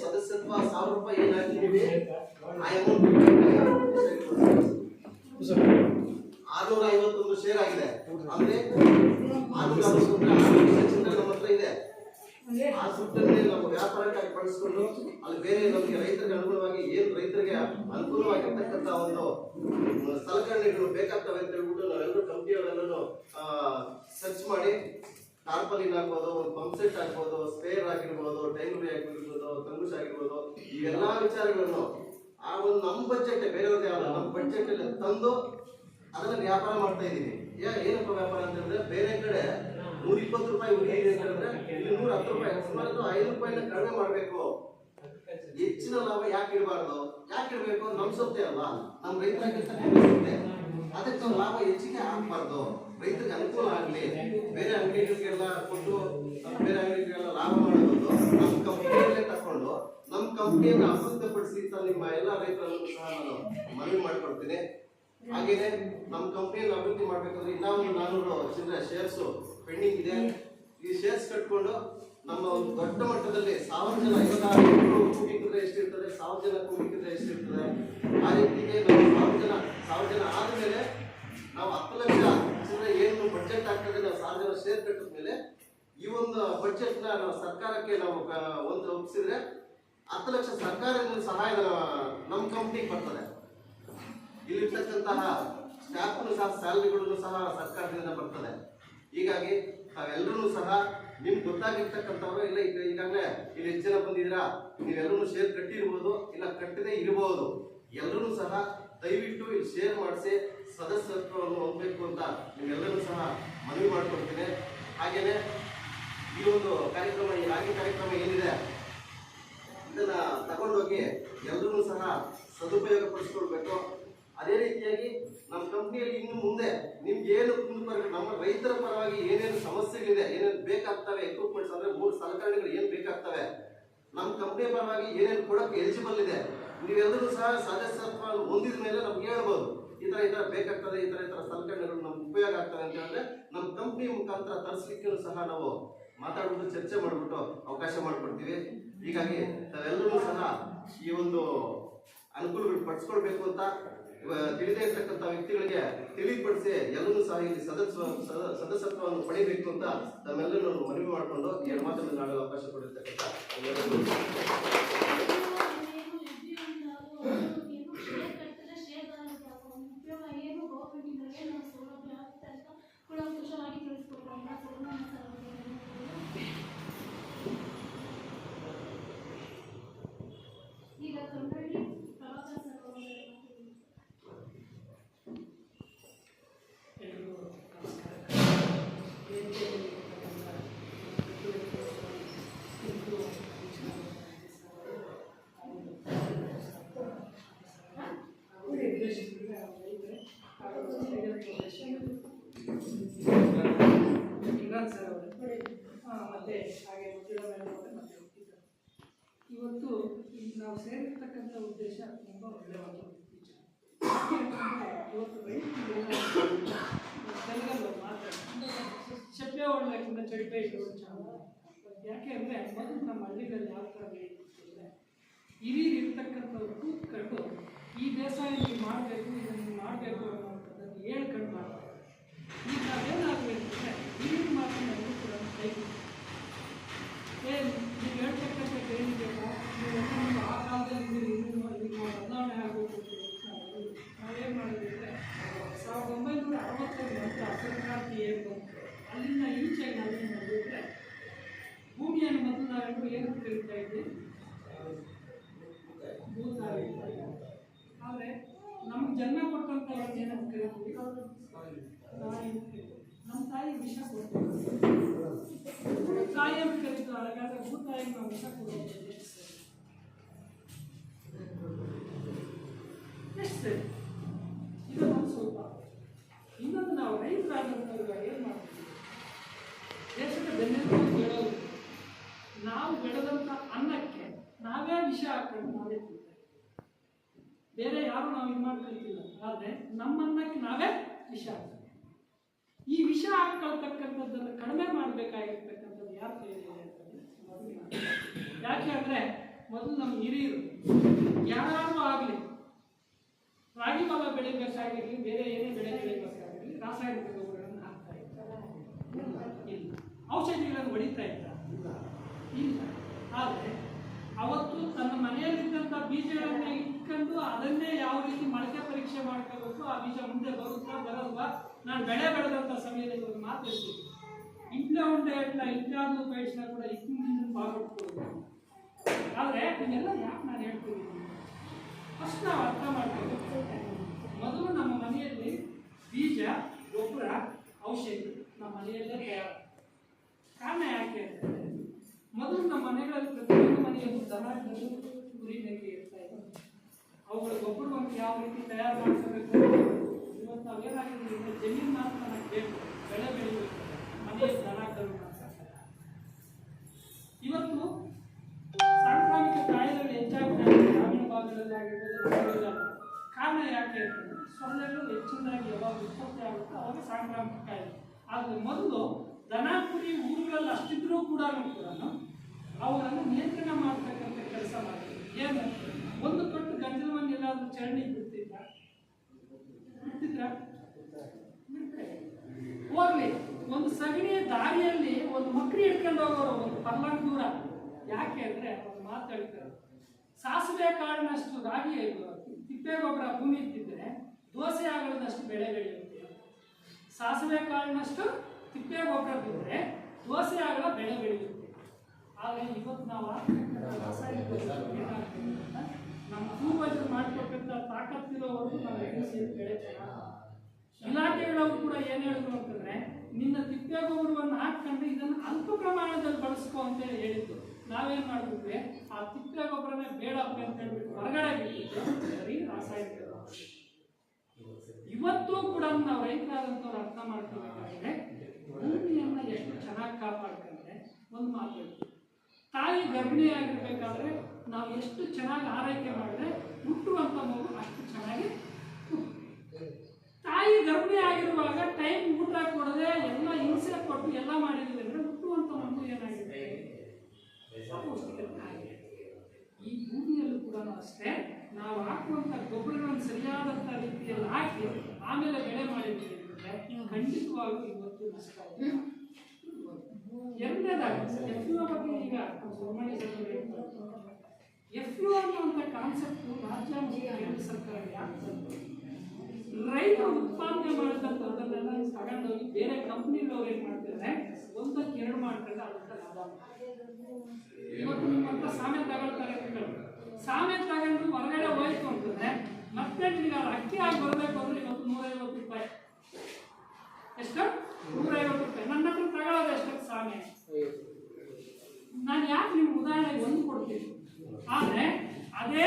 ಸದಸ್ಯತ್ವ ಸಾವಿರ ರೂಪಾಯಿ ಏನ್ ಹಾಕಿದೀವಿ ಆ amount ಆರ್ನೂರ ಐವತ್ತೊಂದು ಶೇರ್ ಆಗಿದೆ ಅಂದ್ರೆ ಆರ್ನೂರ ಚಿಲ್ಲರೆ ನಮ್ಮ ಹತ್ರ ಇದೆ. ಆ ಸುತ್ತಲೇ ನಾವು ವ್ಯಾಪಾರಕ್ಕಾಗಿ ಬಳಸ್ಕೊಂಡು ಅಲ್ಲಿ ಬೇರೆ ನಮಗೆ ರೈತರಿಗೆ ಅನುಗುಣವಾಗಿ ಏನು ರೈತರಿಗೆ ಅನುಕೂಲವಾಗಿರ್ತಕ್ಕಂಥ ಒಂದು ಸಲಕರಣೆಗಳು ಬೇಕಾಗ್ತವೆ ಅಂತ ಹೇಳ್ಬಿಟ್ಟು ನಾವೆಲ್ಲರೂ ಕಂಪ್ನಿಯವರೆಲ್ಲರೂ ಸರ್ಚ್ ಮಾಡಿ ಟಾರ್ಪಲಿನ್ ಆಗ್ಬೋದು, ಒಂದು ಪಂಪ್ ಸೆಟ್ ಆಗ್ಬೋದು ಸ್ಪೇರ್ ಆಗಿರ್ಬೋದು ಟೈಮ್ರಿ ಆಗಿರ್ಬೋದು ಕಂಗುಷ್ ಆಗಿರ್ಬೋದು ಇವೆಲ್ಲ ವಿಚಾರಗಳನ್ನು ಆ ಒಂದು ನಮ್ಮ ಬಜೆಟ್ ಬೇರೆಯವ್ರದ್ದು ಯಾವ್ದು ನಮ್ಮ ಬಜೆಟ್ ತಂದು ಅದನ್ನು ವ್ಯಾಪಾರ ಮಾಡ್ತಾ ಇದ್ದೀನಿ ಯಾ, ಏನಪ್ಪ ವ್ಯಾಪಾರ ಅಂತಂದ್ರೆ ಬೇರೆ ಕಡೆ ನೂರ ಇಪ್ಪತ್ತು ರೂಪಾಯಿ ಉಳಿ ಇದೆ ಅಂತ ಹೇಳಿದ್ರೆ ಇಲ್ಲಿ ನೂರ ಹತ್ತು ರೂಪಾಯಿ, ಸುಮಾರು ಐದು ರೂಪಾಯಿನ ಕಡಿಮೆ ಮಾಡಬೇಕು. ಹೆಚ್ಚಿನ ಲಾಭ ಯಾಕೆ ಇಡಬಾರ್ದು? ಯಾಕೆ ಇಡಬೇಕು? ನಮ್ಮ ಸೊತ್ತೆ ಅಲ್ವಾ? ನಮ್ಮ ನಮ್ ಕೆಲಸ ಅದಕ್ಕೆ ಲಾಭ ಹೆಚ್ಚಿಗೆ ಆಗ್ಬಾರ್ದು. ರೈತರಿಗೆ ಅನುಕೂಲ ಆಗಲಿ. ಬೇರೆ ಅಂಗಡಿಗಳಿಗೆಲ್ಲ ಕೊಟ್ಟು, ಬೇರೆ ಅಂಗಡಿಗಳಿಗೆಲ್ಲ ಲಾಭ ಮಾಡೋದು ನಮ್ಮ ಕಂಪ್ನಿಯಲ್ಲೇ ತಕೊಂಡು ನಮ್ಮ ಕಂಪ್ನಿಯನ್ನು ಅಭಿವೃದ್ಧಿಪಡಿಸಿ ಅಂತ ನಿಮ್ಮ ಎಲ್ಲ ರೈತರಲ್ಲೂ ಸಹ ನಾನು ಮನವಿ ಮಾಡ್ಕೊಳ್ತೀನಿ. ಹಾಗೇನೆ ನಮ್ಮ ಕಂಪ್ನಿಯನ್ನು ಅಭಿವೃದ್ಧಿ ಮಾಡ್ಬೇಕಂದ್ರೆ ಇನ್ನೂ ಒಂದು ನಾನೂರು, ಚಿಲ್ಲರೆ ಶೇರ್ಸ್ ಪೆಂಡಿಂಗ್ ಇದೆ. ಈ ಶೇರ್ಸ್ ಕಟ್ಕೊಂಡು ನಮ್ಮ ಒಂದು ದೊಡ್ಡ ಮಟ್ಟದಲ್ಲಿ ಸಾವಿರ ಜನ ಇವಾಗ ಕೂಗಿದ್ರೆ ಎಷ್ಟಿರ್ತದೆ ಸಾವಿರ ಜನ ಕೂಗಿದ್ರೆ ಎಷ್ಟಿರ್ತದೆ ಆ ರೀತಿಗೆ ನಾವು ಸಾವಿರ ಜನ ಸಾವಿರ ಜನ ಆದಮೇಲೆ ನಾವು ಹತ್ತು ಲಕ್ಷ ಸುಮ್ಮನೆ ಏನು ಬಡ್ಜೆಟ್ ಆಗ್ತದೆ ನಾವು ಸಾವಿರ ಜನ ಶೇರ್ ಕಟ್ಟಿದ ಮೇಲೆ ಈ ಒಂದು ಬಡ್ಜೆಟ್ನ ನಾವು ಸರ್ಕಾರಕ್ಕೆ ನಾವು ಒಂದು ಒಪ್ಪಿಸಿದ್ರೆ ಹತ್ತು ಲಕ್ಷ ಸರ್ಕಾರದಿಂದ ಸಹಾಯ ನಮ್ಮ ಕಂಪ್ನಿಗೆ ಬರ್ತದೆ. ಇಲ್ಲಿರ್ತಕ್ಕಂತಹ ಸ್ಟಾಫ್ನು ಸಹ ಸ್ಯಾಲ್ರಿಗಳನ್ನು ಸಹ ಸರ್ಕಾರದಿಂದ ಬರ್ತದೆ. ಹೀಗಾಗಿ ತಾವೆಲ್ಲರೂ ಸಹ ನಿಮ್ಗೆ ಗೊತ್ತಾಗಿರ್ತಕ್ಕಂಥವ್ರು ಇಲ್ಲ ಈಗ ಈಗಾಗಲೇ ಇಲ್ಲಿ ಹೆಚ್ಚಿನ ಜನ ಬಂದಿದ್ದೀರಾ, ನೀವೆಲ್ಲರೂ ಶೇರ್ ಕಟ್ಟಿರ್ಬೋದು, ಇಲ್ಲ ಕಟ್ಟದೇ ಇರಬಹುದು ಎಲ್ಲರೂ ಸಹ ದಯವಿಟ್ಟು ಇಲ್ಲಿ ಶೇರ್ ಮಾಡಿಸಿ ಸದಸ್ಯತ್ವವನ್ನು ಹೊಂದಬೇಕು ಅಂತ ನೀವೆಲ್ಲರೂ ಸಹ ಮನವಿ ಮಾಡ್ಕೊಳ್ತೀನಿ. ಹಾಗೇನೆ ಈ ಒಂದು ಕಾರ್ಯಕ್ರಮ, ಈ ರಾಗಿ ಕಾರ್ಯಕ್ರಮ ಏನಿದೆ, ಇದನ್ನು ತಗೊಂಡೋಗಿ ಎಲ್ಲರೂ ಸಹ ಸದುಪಯೋಗ ಪಡಿಸ್ಕೊಳ್ಬೇಕು ಅದೇ ರೀತಿಯಾಗಿ ನಮ್ಮ ಕಂಪ್ನಿಯಲ್ಲಿ ಇನ್ನು ಮುಂದೆ ನಿಮ್ಗೆ ಏನು ಕುಂದುಪರ ನಮ್ಮ ರೈತರ ಪರವಾಗಿ ಏನೇನು ಸಮಸ್ಯೆಗಳಿದೆ, ಏನೇನು ಬೇಕಾಗ್ತವೆ ಎಕ್ವಿಪ್ಮೆಂಟ್ಸ್ ಅಂದ್ರೆ ಮೂರು ಸಲಕರಣೆಗಳು ಏನು ಬೇಕಾಗ್ತವೆ, ನಮ್ಮ ಕಂಪ್ನಿ ಪರವಾಗಿ ಏನೇನು ಕೊಡಕ್ಕೆ ಎಲಿಜಿಬಲ್ ಇದೆ, ನೀವೆಲ್ಲರೂ ಸಹ ಸದಸ್ಯತ್ವ ಹೊಂದಿದ ಮೇಲೆ ನಮ್ಗೆ ಹೇಳ್ಬೋದು. ಈ ತರ ಈ ತರ ಬೇಕಾಗ್ತದೆ, ಈ ತರ ಈ ತರ ಸಲಕರಣೆಗಳು ನಮ್ಗೆ ಉಪಯೋಗ ಆಗ್ತವೆ ಅಂತ ಹೇಳಿದ್ರೆ ನಮ್ಮ ಕಂಪ್ನಿ ಮುಖಾಂತರ ತರಿಸ್ಲಿಕ್ಕೂ ಸಹ ನಾವು ಮಾತಾಡ್ಬಿಟ್ಟು ಚರ್ಚೆ ಮಾಡ್ಬಿಟ್ಟು ಅವಕಾಶ ಮಾಡ್ಕೊಡ್ತೀವಿ. ಹೀಗಾಗಿ ತಾವೆಲ್ಲರೂ ಸಹ ಈ ಒಂದು ಅನುಕೂಲಗಳು ಪಡಿಸ್ಕೊಳ್ಬೇಕು ಅಂತ ತಿಳಿದೇ ಇರ್ತಕ್ಕಂಥ ವ್ಯಕ್ತಿಗಳಿಗೆ ತಿಳಿಪಡಿಸಿ ಎಲ್ಲರೂ ಸಹ ಇಲ್ಲಿ ಸದಸ್ಯ ಸದಸ್ಯತ್ವವನ್ನು ಪಡೆಯಬೇಕು ಅಂತ ತಮ್ಮೆಲ್ಲರೂ ಮನವಿ ಮಾಡಿಕೊಂಡು ಎರಡು ಮಾತನ್ನು ನಾಡಲು ಅವಕಾಶ ಕೊಡಿರ್ತಕ್ಕಂಥ ಎಲ್ಲರಿಗೂ ಈಗ ಕಂಪನಿ ಪ್ರವಾಸ ಸರೋವರ ಎಲ್ರಿಗೂ ನಮಸ್ಕಾರ ವೇದಿಕೆಯಲ್ಲಿ ಇಬ್ಬರು ಹಾಗೂ ನಿರ್ದೇಶಕರಿಗೆ ಹಾಗೂ ರೈತರೇ ಹಾಗೂ ರೈತರ ನಿರ್ದೇಶಕರು ಇಮ್ರಾನ್ ಸರ್ ಮತ್ತೆ ಹಾಗೆ ಮತ್ತೆ ಇವತ್ತು ನಾವು ಸೇರಿರ್ತಕ್ಕಂಥ ಉದ್ದೇಶ ತುಂಬ ಒಳ್ಳೆಯವಾದ ಇವತ್ತು ಚಪ್ಪೆ ಒಳ್ಳೆಯಿಂದ ಚಡಿಪೆ ಯಾಕೆ ಅಂದರೆ ಮೊದಲು ನಮ್ಮ ಹಳ್ಳಿಗಳಲ್ಲಿ ಯಾವ ಥರ ಬೆಳೀತಿಲ್ಲ ಹಿರಿಯರಿರ್ತಕ್ಕಂಥವ್ರು ಜನ್ಮ ಕೊಟ್ಟಂಥವ್ರನ್ನ ಏನಂತ ಕರಿತೀವಿ ತಾಯಿ ಅಂತ ಕರೀತೀವಿ. ನಮ್ಮ ತಾಯಿ ವಿಷ ಕೊಡ್ತೀವಿ ತಾಯಿ ಅಂತ ಕರೀತಾರೆ ಹಾಗಾದ್ರೆ ಭೂತಾಯಿ ನಾವು ವಿಷ ಕೊಡೋದು ಎಷ್ಟು ಇದೊಂದು ಸ್ವಲ್ಪ ಇನ್ನೊಂದು ನಾವು ರೈತರಾದಂಥವ್ರಿಗೆ ಏನು ಮಾಡ್ತೀವಿ ದೇಶದ ಬೆನ್ನೆಲುಬು ಬೆಳೆಯೋದು ನಾವು ಬೆಳೆದಂಥ ಅನ್ನಕ್ಕೆ ನಾವೇ ವಿಷ ಹಾಕೊಂಡು ನಾವೇ ತಿಂತೇವೆ ಬೇರೆ ಯಾರು ನಾವು ಇದು ಮಾಡ್ಕೊಳ್ತಿಲ್ಲ ಆದರೆ ನಮ್ಮನ್ನಕ್ಕೆ ನಾವೇ ವಿಷ ಈ ವಿಷ ಹಾಕೊಳ್ತಕ್ಕಂಥದ್ದನ್ನು ಕಡಿಮೆ ಮಾಡಬೇಕಾಗಿರ್ತಕ್ಕಂಥದ್ದು ಯಾರು ಕೈಯಲ್ಲಿ ಯಾಕೆ ಅಂದರೆ ಮೊದಲು ನಮ್ಮ ಹಿರಿಯರು ಯಾರು ಆಗಲಿ, ರಾಗಿ ಬಲ ಬೆಳಿಬೇಕಾಗಿರಲಿ, ಬೇರೆ ಏನೇ ಬೆಳೆ ಬೆಳಿಬೇಕಾಗಿರಲಿ ರಾಸಾಯನಿಕ ಗೊಬ್ಬರಗಳನ್ನು ಹಾಕ್ತಾ ಇರ್ತಾರೆ. ಇಲ್ಲ. ಔಷಧಿಗಳನ್ನು ಹೊಡಿತಾ ಇಲ್ಲ. ಇಲ್ಲ. ಆದರೆ ಅವತ್ತು ತನ್ನ ಮನೆಯಲ್ಲಿದ್ದಂಥ ಬೀಜಗಳನ್ನ ಇಟ್ಕೊಂಡು ಅದನ್ನೇ ಯಾವ ರೀತಿ ಮೊಳಕೆ ಪರೀಕ್ಷೆ ಮಾಡ್ಕೋಬೇಕು, ಆ ಬೀಜ ಮುಂದೆ ಬರುತ್ತಾ ಬರಲ್ವಾ? ನಾನು ಬೆಳೆ ಬೆಳೆದಂಥ ಸಮಯದಲ್ಲಿ ಒಂದು ಮಾತು ಹೇಳ್ತೀನಿ. ಇಂಟ್ಲ ಉಂಡೆ ಇಲ್ಲ, ಇಂಟ್ಲಾದ್ರೂ ಪೇಟ್ಸ್ನ ಕೂಡ ಇತ್ತಿನ ಬಾಗೊಟ್ಕೊಳ್ಬೇಕು ಆದರೆ ಇದೆಲ್ಲ ಯಾಕೆ ನಾನು ಹೇಳ್ತೀನಿ? ಫಸ್ಟ್ ನಾವು ಅರ್ಥ ಮಾಡ್ಕೋಬೇಕು ಮೊದಲು ನಮ್ಮ ಮನೆಯಲ್ಲಿ ಬೀಜ, ಗೊಬ್ಬರ, ಔಷಧಿ ನಮ್ಮ ಮನೆಯಲ್ಲೇ ತಯಾರು. ಕಾರಣ ಯಾಕೆ ಮೊದಲು ನಮ್ಮ ಮನೆಗಳಲ್ಲಿ ಪ್ರತಿಯೊಂದು ಮನೆಯಲ್ಲೂ ದನ ಕರು ಮೇಕೆ ಇರ್ತಾ ಇತ್ತು. ಅವುಗಳ ಗೊಬ್ಬರವನ್ನು ಯಾವ ರೀತಿ ತಯಾರು ಮಾಡಿಸಬೇಕು? ಇವತ್ತು ನಾವೇನಾಗಿದೆ ಈಗ ಜಮೀನು ಮಾತ್ರ ನಮಗೆ ಬೆಳೆ ಬೆಳಿಬೇಕು. ಮಳೆ ದನ ಕರು ಇವತ್ತು ಸಾಂಕ್ರಾಮಿಕ ಕಾಯಿಲೆಗಳು ಹೆಚ್ಚಾಗಿ ಗ್ರಾಮೀಣ ಭಾಗಗಳಲ್ಲಿ ಆಗಿರ್ಬೋದು ಕಾರಣ ಯಾಕೆ ಸೊಳ್ಳೆಗಳು ಹೆಚ್ಚಿನದಾಗಿ ಯಾವಾಗ ಉತ್ಪತ್ತಿ ಆಗುತ್ತೋ ಅವಾಗ ಸಾಂಕ್ರಾಮಿಕ ಕಾಯಿಲೆ. ಆದರೆ ಮೊದಲು ದನ ಕುರಿ ಊರುಗಳಲ್ಲಿ ಅಷ್ಟಿದ್ರೂ ಕೂಡ ಕೂಡ ಅವುಗಳನ್ನು ನಿಯಂತ್ರಣ ಮಾಡ್ತಕ್ಕಂಥ ಕೆಲಸ ಮಾಡಿದ್ರು ಏನು ಒಂದು ತೊಟ್ಟು ಚರಂಡಿ ಬಿಡ್ತಿದ್ರ? ಬಿಡ್ತಿದ್ರ? ಹೋಗ್ಲಿ. ಒಂದು ಸಗಣಿಯ ದಾರಿಯಲ್ಲಿ ಒಂದು ಮಕ್ರಿ ಇಟ್ಕೊಂಡು ಹೋಗೋರು ಒಂದು ಪರ್ಲಾಂಗ್ ದೂರ. ಯಾಕೆ ಅಂದ್ರೆ ಒಂದು ಮಾತಾಡ್ತಾರೆ ಸಾಸಿವೆ ಕಾಳಿನಷ್ಟು ರಾಗಿ ತಿಪ್ಪೆ ಗೊಬ್ಬರ ಭೂಮಿ ಇದ್ದಿದ್ರೆ ದೋಸೆ ಆಗೋದಷ್ಟು ಬೆಳೆ ಬೆಳೆಯುತ್ತೆ. ಸಾಸಿವೆ ಕಾಳಿನಷ್ಟು ತಿಪ್ಪೆ ಗೊಬ್ಬರ ಬಿದ್ದರೆ ದೋಸೆ ಆಗಲ ಬೆಳೆ ಬೆಳೆಯುತ್ತೆ. ಆದರೆ ಇವತ್ತು ನಾವು ರಾಸಾಯನಿಕ ನಮ್ಮ ಪೂರ್ವಜರು ಮಾಡ್ಕೊಟ್ಟಂತ ತಾಕತ್ತಿರೋವರೆಗೂ ನಾವು ಎಣಿಸಿ ಅಂತ ಚೆನ್ನಾಗಿ ಇಲಾಖೆಗಳವರು ಕೂಡ ಏನ್ ಹೇಳಿದ್ರು ಅಂತಂದ್ರೆ, ನಿನ್ನ ತಿಪ್ಪೆ ಗೊಬ್ಬರವನ್ನು ಹಾಕೊಂಡು ಇದನ್ನು ಅಲ್ಪ ಪ್ರಮಾಣದಲ್ಲಿ ಬಳಸ್ಕೊ ಅಂತ ಹೇಳಿ ಹೇಳಿದ್ರು. ನಾವೇನ್ ಮಾಡ್ಬಿಟ್ವಿ ಆ ತಿಪ್ಪೆ ಗೊಬ್ಬರನೇ ಬೇಡಪ್ಪ ಅಂತ ಹೇಳ್ಬಿಟ್ಟು ಹೊರಗಡೆ ಬಿಟ್ಟಿದ್ದು ಬರೀ ರಾಸಾಯನಿಕ ಇವತ್ತು ಕೂಡ ನಾವು ರೈತರಾದಂಥವ್ರು ಅರ್ಥ ಮಾಡ್ಕೋಬೇಕಾದ್ರೆ ಭೂಮಿಯನ್ನ ಎಷ್ಟು ಚೆನ್ನಾಗಿ ಕಾಪಾಡ್ಕೊಂಡ್ರೆ, ಒಂದು ಮಾತು. ತಾಯಿ ಗರ್ಭಿಣಿಯಾಗಿರ್ಬೇಕಾದ್ರೆ ನಾವು ಎಷ್ಟು ಚೆನ್ನಾಗಿ ಆರೈಕೆ ಮಾಡಿದ್ರೆ ಹುಟ್ಟುವಂಥ ಮಗು ಅಷ್ಟು ಚೆನ್ನಾಗಿ. ತಾಯಿ ಗರ್ಭಿಣಿ ಆಗಿರುವಾಗ ಟೈಮ್ ಊಟ ಕೊಡದೆ ಎಲ್ಲ ಹಿಂಸೆ ಕೊಟ್ಟು ಎಲ್ಲ ಮಾಡಿದ್ವಿ ಅಂದ್ರೆ ಹುಟ್ಟುವಂತ ಮಗು ಏನಾಗಿದೆ ಈ ಭೂಮಿಯಲ್ಲೂ ಕೂಡ ಅಷ್ಟೇ, ನಾವು ಹಾಕುವಂತ ಗೊಬ್ಬರಗಳನ್ನು ಸರಿಯಾದಂಥ ರೀತಿಯಲ್ಲಿ ಹಾಕಿ ಆಮೇಲೆ ಬೆಳೆ ಮಾಡಿದ್ವಿ ಅಂದ್ರೆ ಖಂಡಿತವಾಗಿ ಇವತ್ತು ನಷ್ಟ ಎರಡನೇದಾಗಿ ಎಫ್ ಯು ಬಗ್ಗೆ ಈಗ ಎಫ್ ಯು ಅನ್ನುವಂಥ ಕಾನ್ಸೆಪ್ಟ್ ರಾಜ್ಯ ಮತ್ತು ಕೇಂದ್ರ ಸರ್ಕಾರ ಯಾಕೆ? ರೈತರು ಉತ್ಪಾದನೆ ಮಾಡಿದಂಥದ್ದನ್ನೆಲ್ಲ ತಗೊಂಡೋಗಿ ಬೇರೆ ಕಂಪ್ನಿಗಳವ್ರು ಏನು ಮಾಡ್ತಾರೆ ಒಂದಕ್ಕೆ ಎರಡು ಮಾಡ್ತಾರೆ ಅದಕ್ಕೆ ಲಾಭ. ಇವತ್ತು ನಿಮ್ಮಂತ ಸಾಮೆ ತಗೊಳ್ತಾರೆ. ಸಾಮೆ ತಗೊಂಡು ಹೊರಗಡೆ ಹೋಯ್ತು ಅಂತಂದ್ರೆ ಮತ್ತೆ ನಿಮಗೆ ಅದು ಅಕ್ಕಿ ಆಗಿ ಬರಬೇಕು ಅಂದ್ರೆ ಇವತ್ತು ನೂರೈವತ್ತು ರೂಪಾಯಿ ಎಷ್ಟು ನೂರೈವತ್ತು ರೂಪಾಯಿ ನನ್ನ ಹತ್ರ ನಾನು ಯಾಕೆ ನಿಮ್ಗೆ ಉದಾಹರಣೆಗೆ ಒಂದು ಕೊಡ್ತೀನಿ? ಆದರೆ ಅದೇ